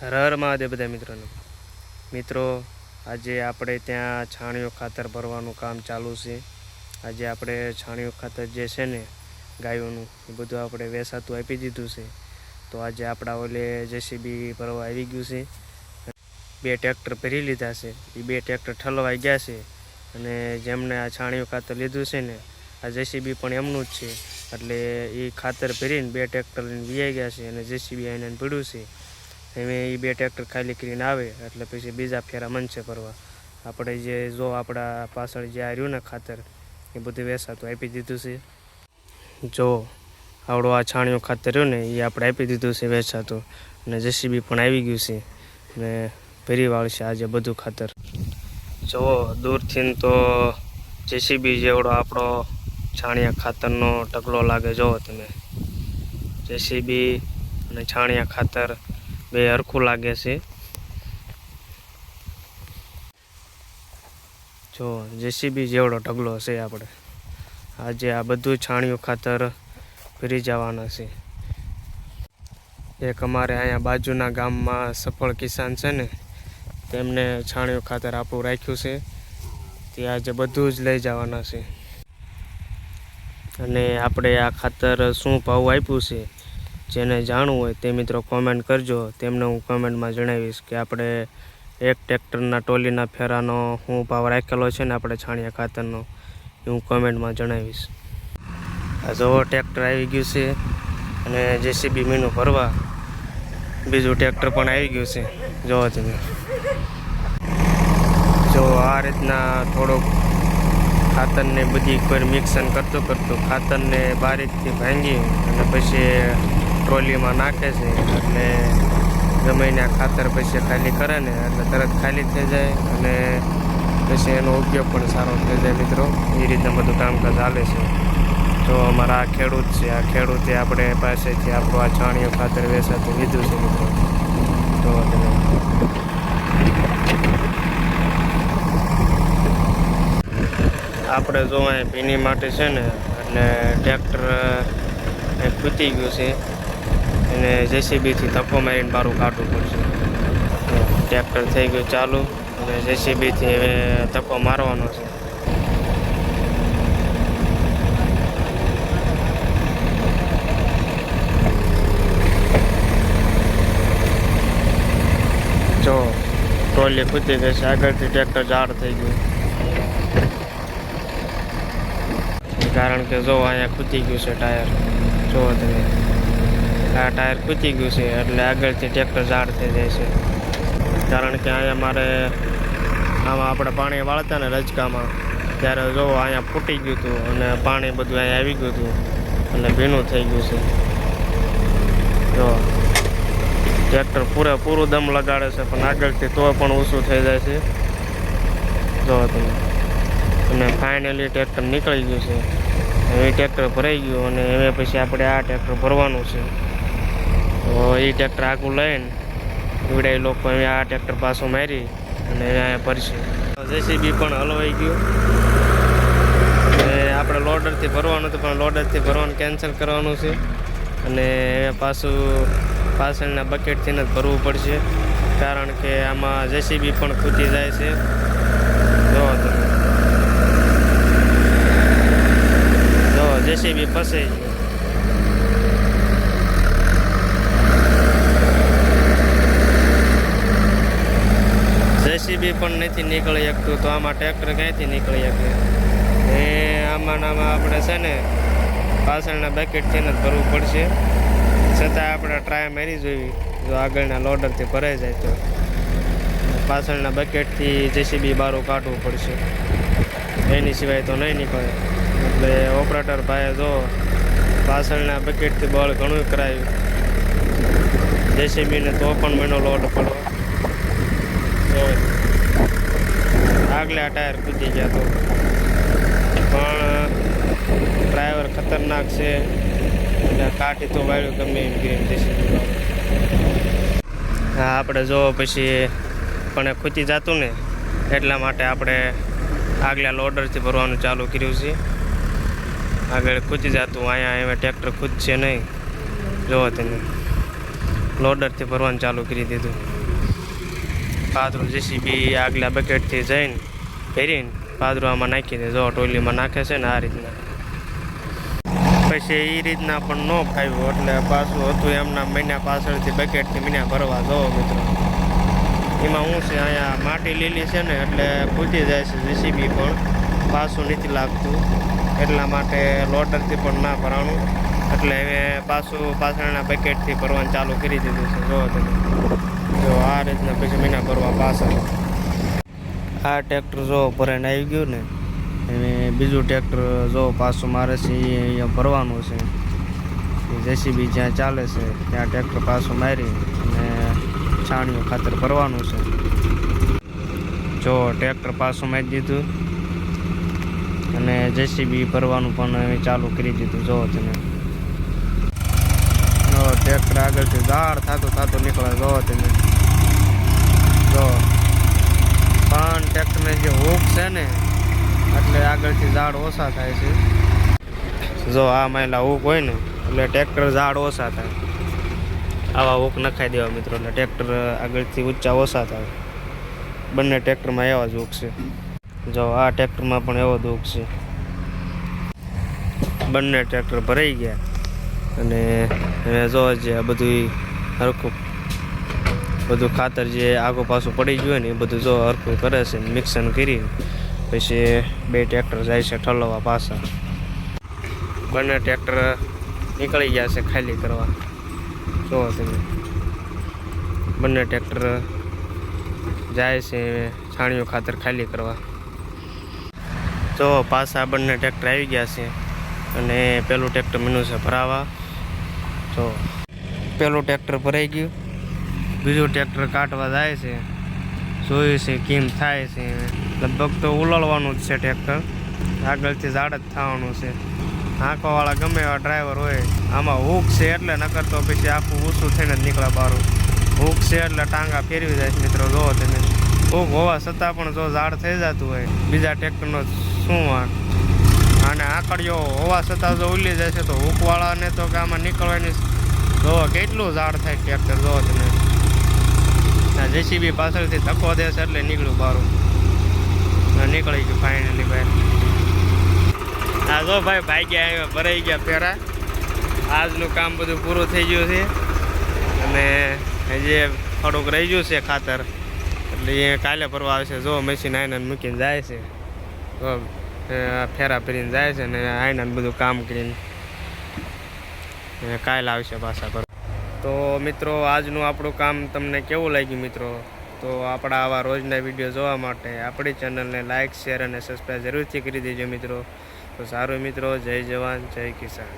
હર મહાદેવ બધા મિત્રોને. મિત્રો, આજે આપણે ત્યાં છાણિયું ખાતર ભરવાનું કામ ચાલુ છે. આજે આપણે છાણિયું ખાતર જે છે ને, ગાયોનું, એ બધું આપણે વેસાતું આપી દીધું છે. તો આજે આપણા ઓલે જેસીબી ભરવા આવી ગયું છે. બે ટ્રેક્ટર ભરી લીધા છે. એ બે ટ્રેક્ટર ઠલવાઈ ગયા છે. અને જેમણે આ છાણિયું ખાતર લીધું છે ને, આ જેસીબી પણ એમનું જ છે. એટલે એ ખાતર ભરીને બે ટ્રેક્ટર લઈને વીઆઈ ગયા છે અને જેસીબી આવીને પીડ્યું છે. હવે એ બે ટ્રેક્ટર ખાલી કરીને આવે, એટલે પછી બીજા ફેરા મનશે ભરવા આપણે જે, જો આપણા પાછળ જે આ ને ખાતર, એ બધું વેસાતું આપી દીધું છે. જો આવડો આ છાણિયું ખાતર રહ્યું ને એ આપણે આપી દીધું છે વેચાતું અને જેસીબી પણ આવી ગયું છે. ને ભરી વાળશે આજે બધું ખાતર. જુઓ દૂરથી તો જેસીબી જેવડો આપણો છાણિયા ખાતરનો ટકલો લાગે જુઓ તમે. જેસીબી અને છાણિયા ખાતર બે હરખું લાગે છે. જો, જેસીબી જેવડો ઢગલો છે આપણે આજે આ બધું છાણિયું ખાતર ફરી જવાના છે. એક અમારે અહીંયા બાજુના ગામમાં સફળ કિસાન છે ને, તેમને છાણિયું ખાતર આપણું રાખ્યું છે. તે આજે બધું જ લઈ જવાના છે. અને આપણે આ ખાતર શું ભાવ આપ્યું છે? જેને જાણવું હોય તે મિત્રો કોમેન્ટ કરજો. તેમને હું કોમેન્ટમાં જણાવીશ કે આપણે એક ટ્રેક્ટરના ટોલીના ફેરાનો હું ભાવ રાખેલો છે ને આપણે છાણિયા ખાતરનો, એ હું કોમેન્ટમાં જણાવીશ. આ જો ટ્રેક્ટર આવી ગયું છે અને જેસીબી મીનું ભરવા બીજું ટ્રેક્ટર પણ આવી ગયું છે. જોવો તમે. જો આ રીતના થોડોક ખાતરને બધી કોઈ મિક્સન કરતું કરતું ખાતરને બારીકથી ભાંગી અને પછી ટ્રોલીમાં નાખે છે એટલે જમીને ખાતર પછી ખાલી કરે ને એટલે તરત ખાલી થઈ જાય અને પછી એનો ઉપયોગ પણ સારો થઈ જાય મિત્રો. એ રીતના બધું કામકાજ ચાલે છે. તો અમારા આ ખેડૂત છે, આ ખેડૂતે આપણે પાસેથી આપણું આ છાણિયું ખાતર વેચાતું લીધું છે મિત્રો. તો આપણે જો અહીં ભીની માટે છે ને એટલે ટ્રેક્ટર ખૂતી ગયું છે. એને જેસીબીથી ધક્કો મારીને બારું કાઢવું પડશે. ટ્રેક્ટર થઈ ગયું ચાલુ અને જેસીબીથી હવે ધક્કો મારવાનો છે. જો ટ્રોલી ખૂતી ગઈ છે, આગળથી ટ્રેક્ટર ઝાડ થઈ ગયું. કારણ કે જો અહીંયા ખૂતી ગયું છે ટાયર જો તમે. આ ટાયર ખૂતી ગયું છે એટલે આગળથી ટ્રેક્ટર ઝાડ થઈ જાય છે. કારણ કે અહીંયા મારે આમાં આપણે પાણી વાળતા ને રજકામાં, ત્યારે જો અહીંયા ફૂટી ગયું હતું અને પાણી બધું અહીંયા આવી ગયું હતું અને ભીનું થઈ ગયું છે. જો, ટ્રેક્ટર પૂરેપૂરું દમ લગાડે છે, પણ આગળથી તો પણ ઓછું થઈ જાય છે. જો, તમે અને ફાઇનલી ટ્રેક્ટર નીકળી ગયું છે. હવે ટ્રેક્ટર ભરાઈ ગયું અને હવે પછી આપણે આ ટ્રેક્ટર ભરવાનું છે. તો એ ટ્રેક્ટર આગું લઈને એવડા લોકો અહીંયા આ ટ્રેક્ટર પાછું મારી અને અહીંયા ભરશે જેસીબી પણ હલવાઈ ગયું. અને આપણે લોડરથી ભરવાનું હતું, પણ લોડરથી ભરવાનું કેન્સલ કરવાનું છે. અને પાછું પાછળના બકેટથી જ ભરવું પડશે. કારણ કે આમાં જેસીબી પણ ખૂટી જાય છે. જો તમે. જો જેસીબી ફસાઈ ગયું. જેસીબી પણ નથી નીકળી શકતું, તો આમાં ટ્રેક્ટર ક્યાંથી નીકળી શકે? એ આમાં આમાં આપણે છે ને પાછળના બકેટથી જ ભરવું પડશે. છતાં આપણે ટ્રાય મારી જોવી જો આગળના લોડરથી ભરાઈ જાય તો. પાછળના બકેટથી જેસીબી બારું કાઢવું પડશે. એની સિવાય તો નહીં નીકળે. એટલે ઓપરેટર ભાઈએ જો પાછળના બકેટથી બળ ઘણું કરાયું. જેસીબીને તો પણ મહિનો લોડ પડો. આગલા ટાયર કૂદી ગયા તો. પણ ડ્રાઈવર ખતરનાક છે. એટલે કાઢી તો વાળ્યું ગમે એમ કરીને જેસીબી હા, આપણે જો પછી પણ ખૂતી જતું ને, એટલા માટે આપણે આગલા લોડરથી ભરવાનું ચાલુ કર્યું છે. આગળ ખૂતી જતું, અહીંયા એમાં ટ્રેક્ટર ખૂદશે નહીં. જોવો તમે. લોડરથી ભરવાનું ચાલુ કરી દીધું. પાદરું જેસીબી આગલા બકેટથી જઈને ભરીને પાદરું આમાં નાખી દે જો ટોલીમાં નાખે છે ને આ રીતના. પછી એ રીતના પણ ન ફાવ્યું એટલે પાછું હતું એમના મહિના પાછળથી બકેટથી મહિના ભરવા. જવો મિત્રો, એમાં હું છે, અહીંયા માટી લીલી છે ને, એટલે ફૂટી જાય છે જીસીબી પણ. પાછું નથી લાગતું, એટલા માટે લોટરથી પણ ના ભરાણું. એટલે હવે પાછું પાછળના બકેટથી ભરવાનું ચાલુ કરી દીધું છે. જો તમે, જો આ રીતના પછી મહિના ભરવા પાછળ. આ ટ્રેક્ટર જો ભરાઈને આવી ગયું ને અને બીજું ટ્રેક્ટર જો પાછું મારે છે એ અહીંયા ભરવાનું છે. જેસીબી જ્યાં ચાલે છે, ત્યાં ટ્રેક્ટર પાછું મારી અને છાણિયું ખાતર ભરવાનું છે. જો ટ્રેક્ટર પાછું મારી દીધું અને જેસીબી ભરવાનું પણ ચાલુ કરી દીધું, જો તમે. ટ્રેક્ટર આગળથી ઝાડ થતું થતું નીકળે, જો તમે. જો. પણ ટ્રેક્ટરને જે હુક છે ને, એટલે આગળથી ઝાડ ઓછા થાય છે. જો આ માયલા હુક હોય ને, એટલે ટ્રેક્ટર ઝાડ ઓછા થાય. આવા હુક નખાઈ દેવા મિત્રો, એટલે ટ્રેક્ટર આગળથી ઊંચા ઓછા થાય. બંને ટ્રેક્ટરમાં એવા જ હુક છે. જો આ ટ્રેક્ટરમાં પણ એવો જ હુક છે. બંને ટ્રેક્ટર ભરાઈ ગયા. અને જો જે આ બધું હરખું બધું ખાતર જે આગો પાછું પડી ગયું ને એ બધું જો હરખું કરે છે મિક્સન કરી પછી બે ટ્રેક્ટર જાય છે ઠલવવા પાછા. બંને ટ્રેક્ટર નીકળી ગયા છે ખાલી કરવા. જો તમે. બંને ટ્રેક્ટર જાય છે છાણિયું ખાતર ખાલી કરવા. જો પાછા બંને ટ્રેક્ટર આવી ગયા છે. અને પેલું ટ્રેક્ટર મીનું છે ભરાવા. તો પેલું ટ્રેક્ટર ભરાઈ ગયું. બીજું ટ્રેક્ટર કાઢવા જાય છે. જોયું છે કેમ થાય છે લગભગ તો ઉલળવાનું જ છે ટ્રેક્ટર. આગળથી ઝાડ જ થવાનું છે. આંખોવાળા ગમે એવા ડ્રાઈવર હોય, આમાં હુક છે એટલે નકર તો પછી આખું ઊંચું થઈને જ નીકળે બારું. હુક છે એટલે ટાંગા ફેરવી જાય મિત્રો જોવો તમે. હુક હોવા છતાં પણ જો ઝાડ થઈ જતું હોય, બીજા ટ્રેક્ટરનો શું વાંક અને આંકડીઓ હોવા છતાં જો ઉલી જાય છે તો હુકવાળાને તો કે આમાં નીકળવાની જોવો કેટલું ઝાડ થાય ટ્રેક્ટર જોવો તમે. જેસીબી પાછળથી ધક્કો દે છે એટલે નીકળ્યું બારું. નીકળી ગયું ફાઇનલી ભાઈ હા જો ભાઈ ભાઈ ગયા આવ્યા ભરાઈ ગયા ફેરા આજનું કામ બધું પૂરું થઈ ગયું છે. અને હજી થોડુંક રહી ગયું છે ખાતર. એટલે એ કાલે ભરવા આવશે. જો મશીન આઈનાને મૂકીને જાય છે. તો ફેરા ફેરીને જાય છે ને આઈનાને બધું કામ કરીને. કાલે આવશે પાછા પર તો મિત્રો, આજનું આપણું કામ તમને કેવું લાગ્યું મિત્રો? તો આપણા આવા રોજના વીડિયો જોવા માટે આપણી ચેનલને લાઇક શેર અને સબસ્ક્રાઈબ જરૂરથી કરી દેજો મિત્રો. તો સારું મિત્રો, જય જવાન, જય કિસાન.